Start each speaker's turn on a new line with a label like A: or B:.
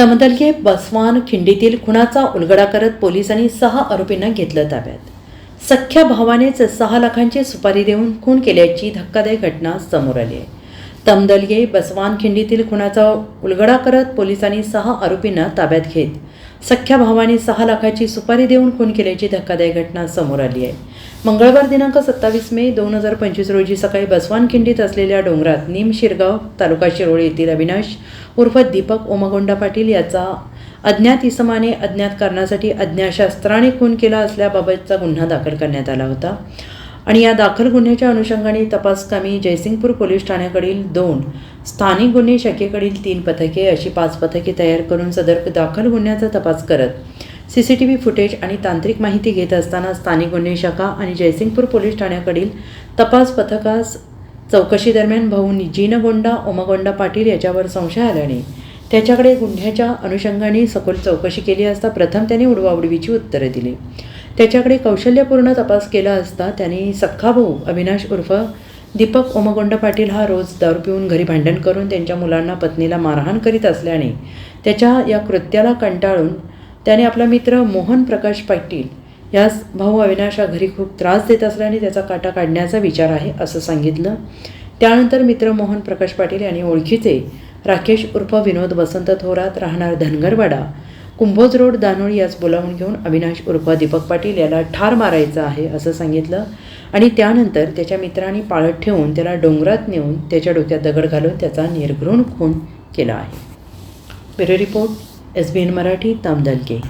A: तमदलगे बसवान खिंडीतील खुणाचा उलगडा करत पोलिसांनी सहा आरोपींना घेतलं ताब्यात. सख्ख्या भावानेच सहा लाखांची सुपारी देऊन खून केल्याची धक्कादायक घटना समोर आली आहे. तमदलगे बसवान खिंडीतील खुणाचा उलगडा करत पोलिसांनी सहा आरोपींना ताब्यात घेत सख्ख्या भावाने सहा लाखाची सुपारी देऊन खून केल्याची धक्कादायक घटना समोर आली आहे. मंगळवार दिनांक सत्तावीस मे दोन हजार पंचवीस रोजी सकाळी बसवान खिंडीत असलेल्या डोंगरात निम शिरगाव तालुका शिरोळे येथील अविनाश उर्फ दीपक ओमगोंडा पाटील याचा अज्ञात इसमाने अज्ञात कारणासाठी अज्ञाशास्त्राने खून केला असल्याबाबतचा गुन्हा दाखल करण्यात आला होता. आणि या दाखल गुन्ह्याच्या अनुषंगाने तपासकामी जयसिंगपूर पोलीस ठाण्याकडील दोन स्थानिक गुन्हे शाखेकडील तीन पथके अशी पाच पथके तयार करून सदर दाखल गुन्ह्याचा तपास करत C C T V footage आणि तांत्रिक माहिती घेत असताना स्थानिक गुन्हे शाखा आणि जयसिंगपूर पोलीस ठाण्याकडील तपास पथकास चौकशीदरम्यान भाऊ जीनगोंडा ओमगोंडा पाटील याच्यावर संशय आल्याने त्याच्याकडे गुन्ह्याच्या अनुषंगाने सखोल चौकशी केली असता प्रथम त्याने उडवाउडवीची उत्तरे दिली. त्याच्याकडे कौशल्यपूर्ण तपास केला असता त्याने सख्खा भाऊ अविनाश उर्फ दीपक ओमगोंड पाटील हा रोज दारू पिऊन घरी भांडण करून त्यांच्या मुलांना पत्नीला मारहाण करीत असल्याने त्याच्या या कृत्याला कंटाळून त्याने आपला मित्र मोहन प्रकाश पाटील यास भाऊ अविनाश हा घरी खूप त्रास देत असल्याने त्याचा काटा काढण्याचा विचार आहे असं सांगितलं. त्यानंतर मित्र मोहन प्रकाश पाटील यांनी ओळखीचे राकेश उर्फ विनोद वसंत थोरात राहणार धनगरवाडा कुंभोज रोड दानोळी यास बोलावून घेऊन अविनाश उर्फ दीपक पाटील याला ठार मारायचं आहे असं सांगितलं. आणि त्यानंतर त्याच्या मित्रांनी पाळत ठेवून त्याला डोंगरात नेऊन त्याच्या डोक्यात दगड घालून त्याचा निर्घृण खून केला आहे. Bureau report S B N Marathi तामदलके.